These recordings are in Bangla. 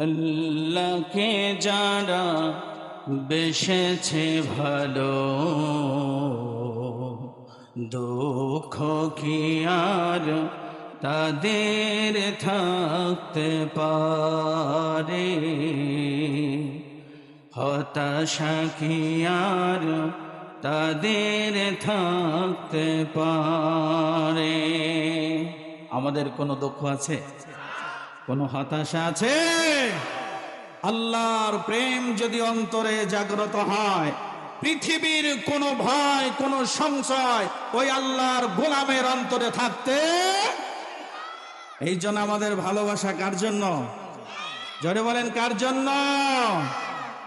আল্লাহকে যারা বেসেছে ভালো, দুঃখ কি আর তাদের থাকতে পারে? হতাশা কি আর তাদের থাকতে পারে? আমাদের কোনো দুঃখ আছে? কোনো হতাশা আছে? আল্লাহর প্রেম যদি অন্তরে জাগ্রত হয়, পৃথিবীর কোনো ভয়, কোনো সংশয় ওই আল্লাহর গোলামের অন্তরে থাকতে এই জন্য আমাদের ভালোবাসা কার জন্য? জোরে বলেন, কার জন্য?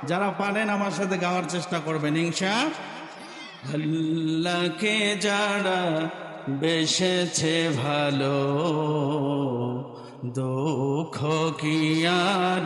যারা পারেন আমার সাথে গাওয়ার চেষ্টা করবেন, ইনশা আল্লাহকে যারা বেসেছে ভালো, দুঃখ কি আর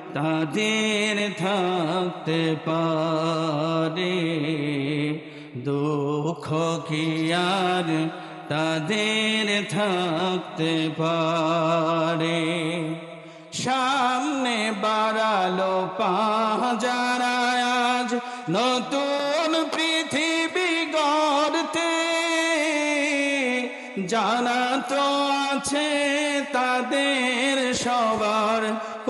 তাদের থাকতে পারে। দুঃখ কি আর তাদের থাকতে পারে? সামনে বাড়ালো পাহাজারা আজ নতুন পৃথিবী গড়তে। জানা তো আছে তাদের সবার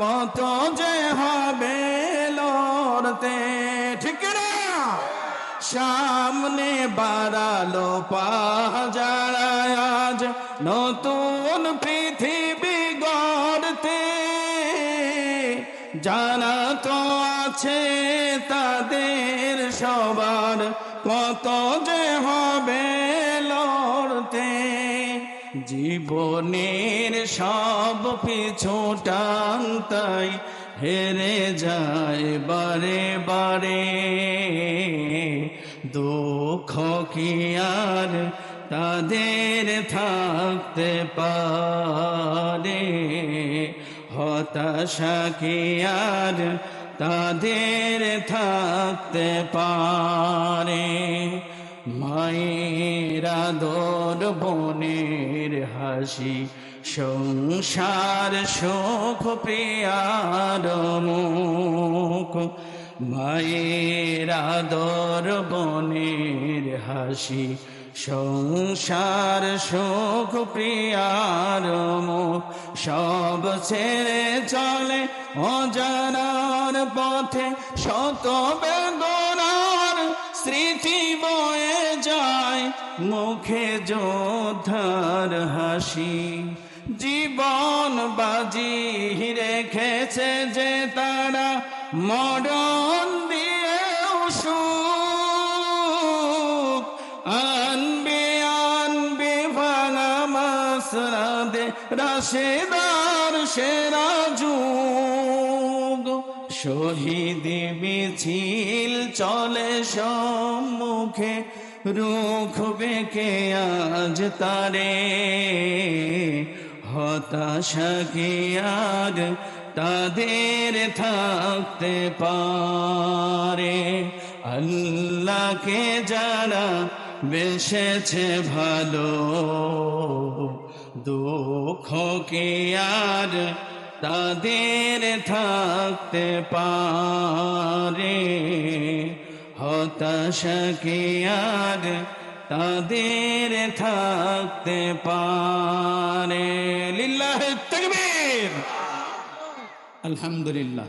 কত যে হবে লড়তে, ঠিক সামনে বাড়ালো পাহাজারা আজ, নতুন পৃথিবী গড়তে। জানা তো আছে তাদের সবার কত যে হবে জীবনের সব পিছু টানতাই হেরে যায় বারে বারে। দুঃখ কি আর তাদের থাকতে পারে? হতাশা কি আর তাদের থাকতে পারে? মায়েরা দোর বনের হাসি, সংসার শোক প্রিয়ার মুখ। মায়েরা দর বনের হাসি, সংসার শোক প্রিয়ার মুখ। সব ছেড়ে চলে অজানার পথে শত বেদনার স্মৃতি বয়ে মুখে যোদ্ধার হাসি। জীবন বাজি রেখেছে যে তারা মরণ দিয়ে সুখ। আনবে আনবে ভাঙা মাসরাদে রাশেদার সেরা যুগ। শহীদ মিছিল চলে সম্মুখে রুখ বেঁকে আজ তারে। হতাশা কি আর তাদের থাকতে পারে? আল্লাহকে যারা বেসেছে ভালো, দুঃখ কি আর তাদের থাকতে পারে? হতাশা কি আর তাদের থাকতে পারে? লিল্লাহ তকবীর। আলহামদুলিল্লাহ।